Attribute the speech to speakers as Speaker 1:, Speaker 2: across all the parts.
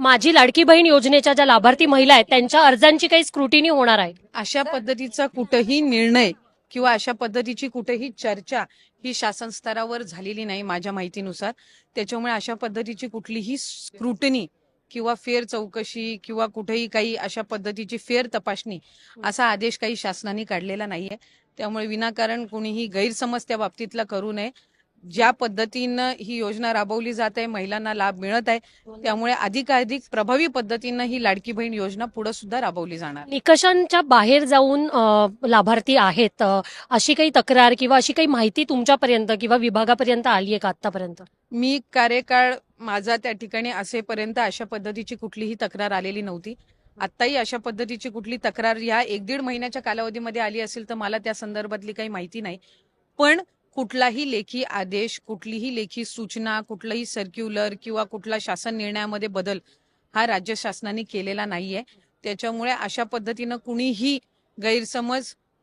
Speaker 1: माझी लाडकी बहीण योजनेच्या ज्या लाभार्थी महिला आहेत त्यांच्या अर्जांची काही स्क्रुटिनी होणार आहे.
Speaker 2: अशा पद्धतीचा कुठंही निर्णय किंवा अशा पद्धतीची कुठेही चर्चा ही शासन स्तरावर झालेली नाही माझ्या माहितीनुसार. त्याच्यामुळे अशा पद्धतीची कुठलीही स्क्रुटनी किंवा फेर चौकशी किंवा कुठेही काही अशा पद्धतीची फेर तपासणी असा आदेश काही शासनाने काढलेला नाहीये. त्यामुळे विनाकारण कुणीही गैरसमज त्या बाबतीतला करू नये. ज्या पद्धतीनं ही योजना राबवली जात आहे महिलांना लाभ मिळत आहे त्यामुळे अधिकाधिक प्रभावी पद्धतीनं ही लाडकी बहीण योजना पुढे सुद्धा राबवली जाणार.
Speaker 1: निकषांच्या बाहेर जाऊन लाभार्थी आहेत अशी काही तक्रार किंवा अशी काही माहिती तुमच्यापर्यंत किंवा विभागापर्यंत आली आहे का आतापर्यंत
Speaker 2: मी कार्यकाळ माझा त्या ठिकाणी असेपर्यंत अशा पद्धतीची कुठलीही तक्रार आलेली नव्हती. आत्ताही अशा पद्धतीची कुठली तक्रार या एक दीड महिन्याच्या कालावधीमध्ये आली असेल तर मला त्या संदर्भातली काही माहिती नाही. पण कुठलाही लेखी आदेश कुठलीही लेखी सूचना कुठलाही सर्क्युलर किंवा कुठला शासन निर्णयामध्ये बदल हा राज्य शासनाने केलेला नाहीये. त्याच्यामुळे अशा पद्धतीनं कुणीही गैरसमज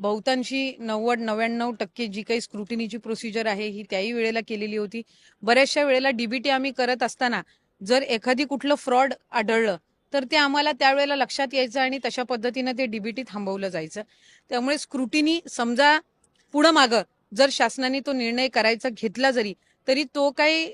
Speaker 2: बहुतांशी नव्वद नव्याण्णव टक्के जी काही स्क्रुटिनीची प्रोसिजर आहे ही त्याही वेळेला केलेली होती. बऱ्याचशा वेळेला डीबीटी आम्ही करत असताना जर एखादी कुठलं फ्रॉड आढळलं तर ते आम्हाला त्यावेळेला लक्षात यायचं आणि तशा पद्धतीनं ते डीबीटी थांबवलं जायचं. त्यामुळे स्क्रुटिनी समजा पुढं मागं जर शासनाने तो निर्णय करायचा घेतला जरी तरी तो काही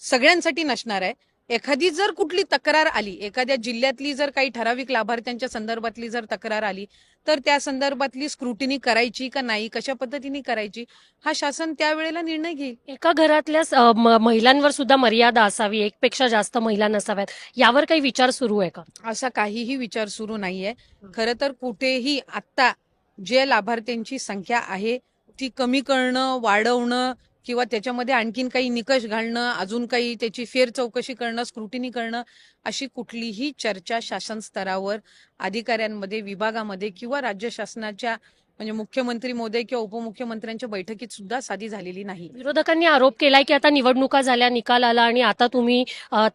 Speaker 2: सगळ्यांसाठी नसणार आहे. एखादी जर कुठली तक्रार आली एखाद्या जिल्ह्यातली जर काही ठराविक लाभार्थ्यांच्या संदर्भातली जर तक्रार आली तर त्या संदर्भातली स्क्रुटिनी करायची का नाही कशा पद्धतीने करायची हा शासन त्यावेळेला निर्णय घेईल.
Speaker 1: एका घरातल्या महिलांवर सुद्धा मर्यादा असावी एकपेक्षा जास्त महिला नसाव्यात यावर काही विचार सुरू आहे का?
Speaker 2: असा काहीही विचार सुरू नाहीये. खरं तर कुठेही आत्ता जे लाभार्थ्यांची संख्या आहे ती कमी करणं वाढवणं किंवा त्याच्यामध्ये आणखीन काही निकष घालणं अजून काही त्याची फेर चौकशी करणं स्क्रुटिनी करणं अशी कुठलीही चर्चा शासन स्तरावर अधिकाऱ्यांमध्ये विभागामध्ये किंवा राज्य शासनाच्या म्हणजे मुख्यमंत्री मोदय किंवा उपमुख्यमंत्र्यांच्या बैठकीत सुद्धा साधी झालेली नाही.
Speaker 1: विरोधकांनी आरोप केलाय की आता निवडणुका झाल्या निकाल आला आणि आता तुम्ही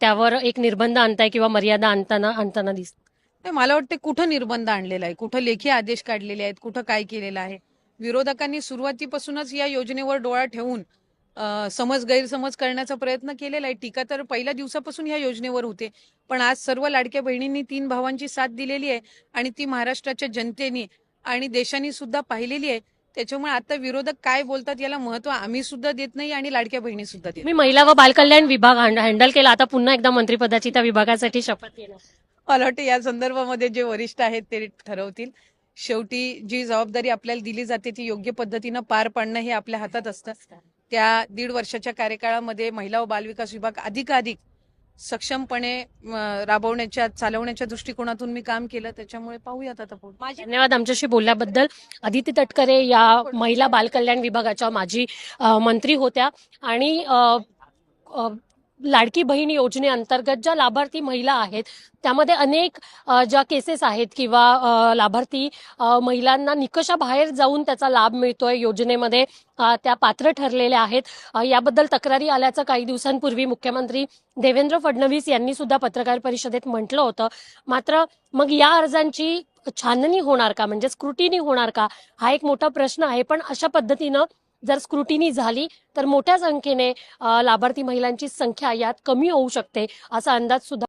Speaker 1: त्यावर एक निर्बंध आणताय किंवा मर्यादा आणताना आणताना दिसत.
Speaker 2: मला वाटते कुठं निर्बंध आणलेला आहे? कुठं लेखी आदेश काढलेले आहेत? कुठं काय केलेलं आहे? विरोधकांनी सुरुवातीपासूनच या योजनेवर डोळा ठेवून समज गैरसमज करण्याचा प्रयत्न केलेला आहे टीका तर पहिल्या दिवसापासून या योजनेवर होते. पण आज सर्व लाडक्या बहिणींनी तीन भावांची साथ दिलेली आहे आणि ती महाराष्ट्राच्या जनतेने आणि देशाने सुद्धा पाहिलेली आहे. त्याच्यामुळे आता विरोधक काय बोलतात याला महत्त्व आम्ही सुद्धा देत नाही आणि लाडक्या बहिणी सुद्धा देत
Speaker 1: मी महिला व बालकल्याण विभाग हँड- हँडल केला. आता पुन्हा एकदा मंत्रिपदाची त्या विभागासाठी शपथ घेणार.
Speaker 2: मला वाटतं या संदर्भामध्ये जे वरिष्ठ आहेत ते ठरवतील. शेवटी जी जबाबदारी आपल्याला दिली जाते ती योग्य पद्धतीनं पार पाडणं हे आपल्या हातात असतं. त्या दीड वर्षाच्या कार्यकाळामध्ये महिला व बालविकास विभाग अधिकाधिक सक्षमपणे राबवण्याच्या चालवण्याच्या दृष्टिकोनातून मी काम केलं. त्याच्यामुळे पाहूयात आता पुढे.
Speaker 1: धन्यवाद आमच्याशी बोलल्याबद्दल. अदिती तटकरे या महिला बालकल्याण विभागाच्या माजी मंत्री होत्या आणि लाडकी बहीण योजनेअंतर्गत ज्या लाभार्थी महिला आहेत त्यामध्ये अनेक ज्या केसेस आहेत किंवा लाभार्थी महिलांना निकषाबाहेर जाऊन त्याचा लाभ मिळतोय योजनेमध्ये त्या पात्र ठरलेल्या आहेत. याबद्दल तक्रारी आल्याचं काही दिवसांपूर्वी मुख्यमंत्री देवेंद्र फडणवीस यांनी सुद्धा पत्रकार परिषदेत म्हटलं होतं. मात्र मग या अर्जांची छाननी होणार का? म्हणजे स्क्रुटिनी होणार का? हा एक मोठा प्रश्न आहे. पण अशा पद्धतीनं जर स्क्रुटिनी झाली तर मोठ्या संख्येने लाभार्थी महिलांची संख्या यात कमी होऊ शकते असा अंदाज सुद्धा